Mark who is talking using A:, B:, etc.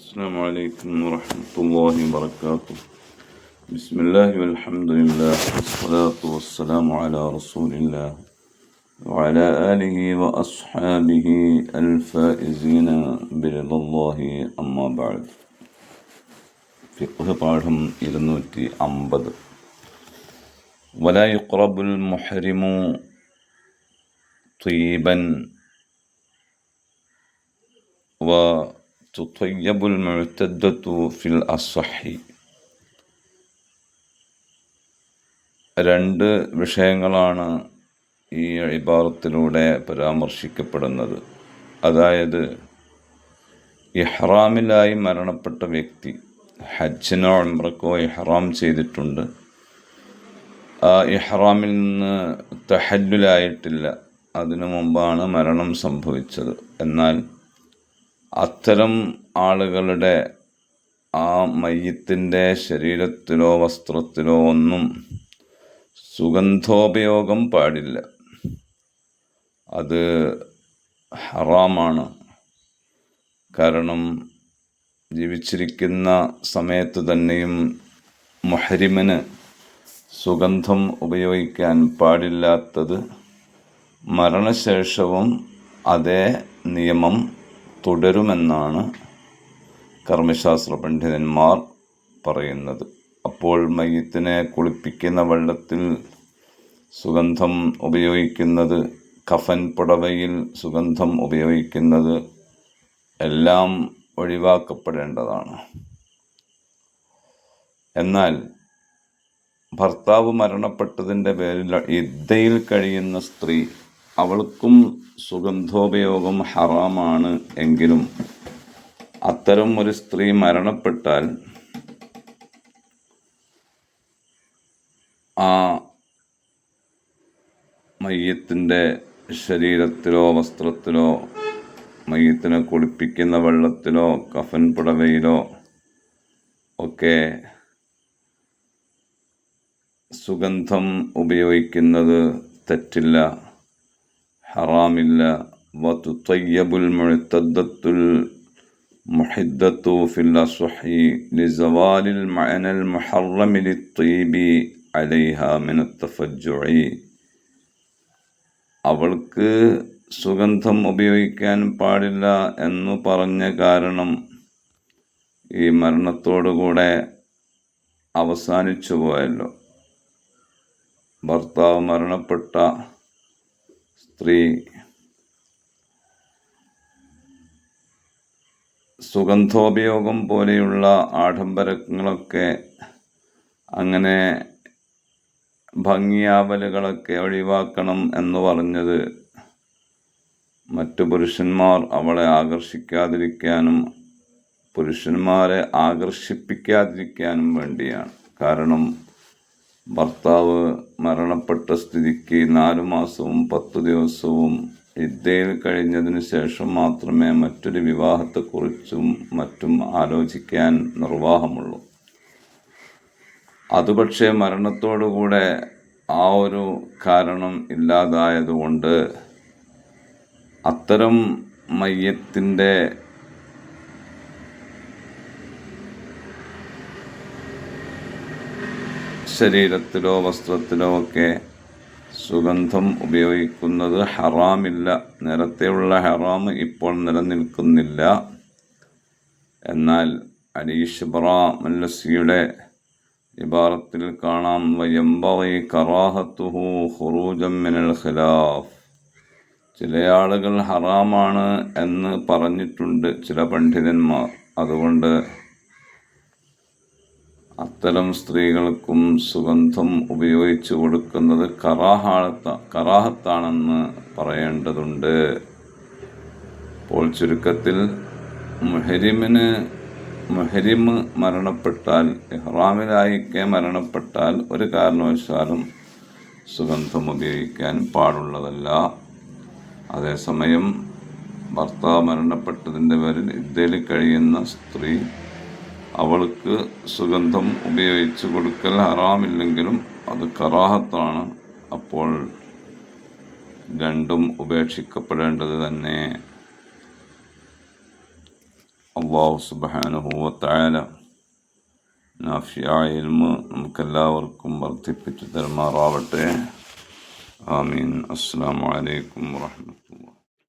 A: السلام عليكم ورحمة الله وبركاته. بسم الله والحمد لله والصلاة والسلام على رسول الله وعلى آله وأصحابه الفائزين برضا الله. أما بعد فقه طارهم إذنوتي أنبد ولا يقرب المحرم طيبا و وتطيب المعتدة في الأصح രണ്ട് വിഷയങ്ങളാണ് ഈ ഇബാറത്തിലൂടെ പരാമർശിക്കപ്പെടുന്നത് അതായത് ഇഹ്റാമിലായി മരണപ്പെട്ട വ്യക്തി ഹജ്ജിനോ ഉംറക്കോ ഇഹ്റാം ചെയ്തിട്ടുണ്ട് ആ ഇഹ്റാമിൽ നിന്ന് തഹല്ലുലായിട്ടില്ല അതിനു മുമ്പാണ് മരണം സംഭവിച്ചത് എന്നാൽ അത്തരം ആളുകളുടെ ആ മയ്യത്തിന്റെ ശരീരത്തിലോ വസ്ത്രത്തിലോ ഒന്നും സുഗന്ധോപയോഗം പാടില്ല. അത് ഹറാമാണ്. കാരണം ജീവിച്ചിരിക്കുന്ന സമയത്ത് തന്നെയും മുഹരിമന് സുഗന്ധം ഉപയോഗിക്കാൻ പാടില്ലാത്തത് മരണശേഷവും അതേ നിയമം തുടരുമെന്നാണ് കർമ്മശാസ്ത്ര പണ്ഡിതന്മാർ പറയുന്നത്. അപ്പോൾ മയ്യത്തിനെ കുളിപ്പിക്കുന്ന വെള്ളത്തിൽ സുഗന്ധം ഉപയോഗിക്കുന്നത് കഫൻ പുടവയിൽ സുഗന്ധം ഉപയോഗിക്കുന്നത് എല്ലാം ഒഴിവാക്കപ്പെടേണ്ടതാണ്. എന്നാൽ ഭർത്താവ് മരണപ്പെട്ടതിന്റെ പേരിൽ ഇദ്ദയിൽ കഴിയുന്ന സ്ത്രീ അവൾക്കും സുഗന്ധോപയോഗം ഹറാമാണ് എങ്കിലും അത്തരം ഒരു സ്ത്രീ മരണപ്പെട്ടാൽ ആ മയ്യത്തിന്റെ ശരീരത്തിലോ വസ്ത്രത്തിലോ മയ്യത്തിനെ കുളിപ്പിക്കുന്ന വെള്ളത്തിലോ കഫൻ പുടവയിലോ ഒക്കെ സുഗന്ധം ഉപയോഗിക്കുന്നത് തെറ്റില്ല. ഹറാമില്ല വതുത്തയ്യബുൽ മുഴത്തദ്ദത്തുൽ മുഹിദ്ദത്തു ഫിൽ അസ്വഹി ലിസവാലിൽ മഅനൽ മുഹറമി ലിത്തീബി അലൈഹ മിന തഫജ്ജുഇ അവൾക്ക് സുഗന്ധം ഉപയോഗിക്കാൻ പാടില്ല എന്നു പറഞ്ഞ കാരണം ഈ മരണത്തോടുകൂടെ അവസാനിച്ചു പോയല്ലോ. ഭർത്താവ് മരണപ്പെട്ട സ്ത്രീ സുഗന്ധോപയോഗം പോലെയുള്ള ആഡംബരങ്ങളൊക്കെ അങ്ങനെ ഭംഗിയാവലുകളൊക്കെ ഒഴിവാക്കണം എന്ന് പറഞ്ഞത് മറ്റു പുരുഷന്മാർ അവളെ ആകർഷിക്കാതിരിക്കാനും പുരുഷന്മാരെ ആകർഷിപ്പിക്കാതിരിക്കാനും വേണ്ടിയാണ്. കാരണം ഭർത്താവ് മരണപ്പെട്ട സ്ഥിതിക്ക് നാലു മാസവും പത്ത് ദിവസവും ഇദ്ദയിൽ കഴിഞ്ഞതിന് ശേഷം മാത്രമേ മറ്റൊരു വിവാഹത്തെക്കുറിച്ചും മറ്റും ആലോചിക്കാൻ നിർവാഹമുള്ളൂ. അതുപക്ഷേ മരണത്തോടുകൂടെ ആ ഒരു കാരണം ഇല്ലാതായതുകൊണ്ട് അത്തരം മയ്യത്തിന്റെ ശരീരത്തിലോ വസ്ത്രത്തിലോ ഒക്കെ സുഗന്ധം ഉപയോഗിക്കുന്നത് ഹറാമില്ല. നേരത്തെയുള്ള ഹറാം ഇപ്പോൾ നിലനിൽക്കുന്നില്ല. എന്നാൽ അലീഷ് മല്ലസിയുടെ ഇബാറത്തിൽ കാണാം. വയമ്പവൈ കറാഹത്തുഹു ഹുറൂജം മിനൽ ഖിലാഫ്. ചില ആളുകൾ ഹറാമാണ് എന്ന് പറഞ്ഞിട്ടുണ്ട് ചില പണ്ഡിതന്മാർ. അതുകൊണ്ട് അത്തരം സ്ത്രീകൾക്കും സുഗന്ധം ഉപയോഗിച്ചു കൊടുക്കുന്നത് കറാഹാത്ത കറാഹത്താണെന്ന് പറയേണ്ടതുണ്ട്. അപ്പോൾ ചുരുക്കത്തിൽ മുഹരിമിന് മുഹരിമ് മരണപ്പെട്ടാൽ ഇഹ്റാമിലായിക്കെ മരണപ്പെട്ടാൽ ഒരു കാരണവശാലും സുഗന്ധം ഉപയോഗിക്കാൻ പാടുള്ളതല്ല. അതേസമയം ഭർത്താവ് മരണപ്പെട്ടതിന്റെ പേരിൽ ഇദ്ദയിൽ കഴിയുന്ന സ്ത്രീ അവൾക്ക് സുഗന്ധം ഉപയോഗിച്ച് കൊടുക്കൽ ഹറാമില്ലെങ്കിലും അത് കറാഹത്താണ്. അപ്പോൾ രണ്ടും ഉപേക്ഷിക്കപ്പെടേണ്ടത് തന്നെ അള്ളാഹു സുബാനുഭൂവത്തായാല നാഫിയായ നമുക്കെല്ലാവർക്കും വർദ്ധിപ്പിച്ചു തരുമാറാവട്ടെ. ആമീൻ. അസ്സാം വലൈക്കും വാഹമത്തുള്ള